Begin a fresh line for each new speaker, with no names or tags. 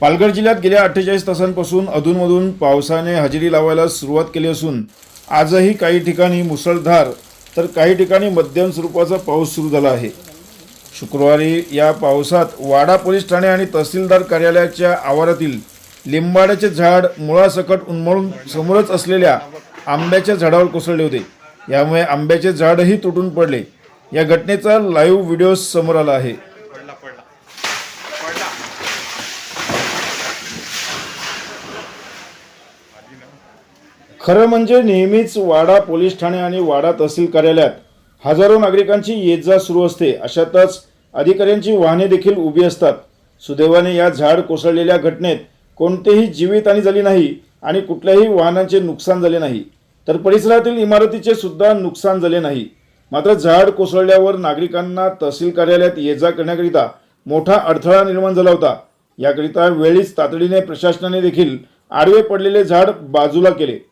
पालघर जिल्ह्यात गेल्या अठ्ठेचाळीस तासांपासून अधूनमधून पावसाने हजेरी लावायला सुरुवात केली असून आजही काही ठिकाणी मुसळधार तर काही ठिकाणी मध्यम स्वरूपाचा पाऊस सुरू झाला आहे. शुक्रवारी या पावसात वाडा पोलीस ठाणे आणि तहसीलदार कार्यालयाच्या आवारातील लिंबाड्याचे झाड मुळासकट उन्मळून समोरच असलेल्या आंब्याच्या झाडावर कोसळले होते. यामुळे आंब्याचे झाडही तुटून पडले. या घटनेचा लाईव्ह व्हिडिओ समोर आला आहे
पडला पडला पडला
खरं म्हणजे नेहमीच वाडा पोलीस ठाणे आणि वाडा तहसील कार्यालयात हजारो नागरिकांची ये जा सुरू असते. अशातच अधिकाऱ्यांची वाहने देखील उभी असतात. सुदैवाने या झाड कोसळलेल्या घटनेत कोणतेही जीवितहानी झाली नाही आणि कुठल्याही वाहनांचे नुकसान झाले नाही. तर परिसरातील इमारतीचे सुद्धा नुकसान झाले नाही. मात्र झाड कोसळल्यावर नागरिकांना तहसील कार्यालयात ये जा करण्याकरिता मोठा अडथळा निर्माण झाला होता. याकरिता वेळीच तातडीने प्रशासनाने देखील आडवे पडलेले झाड बाजूला केले.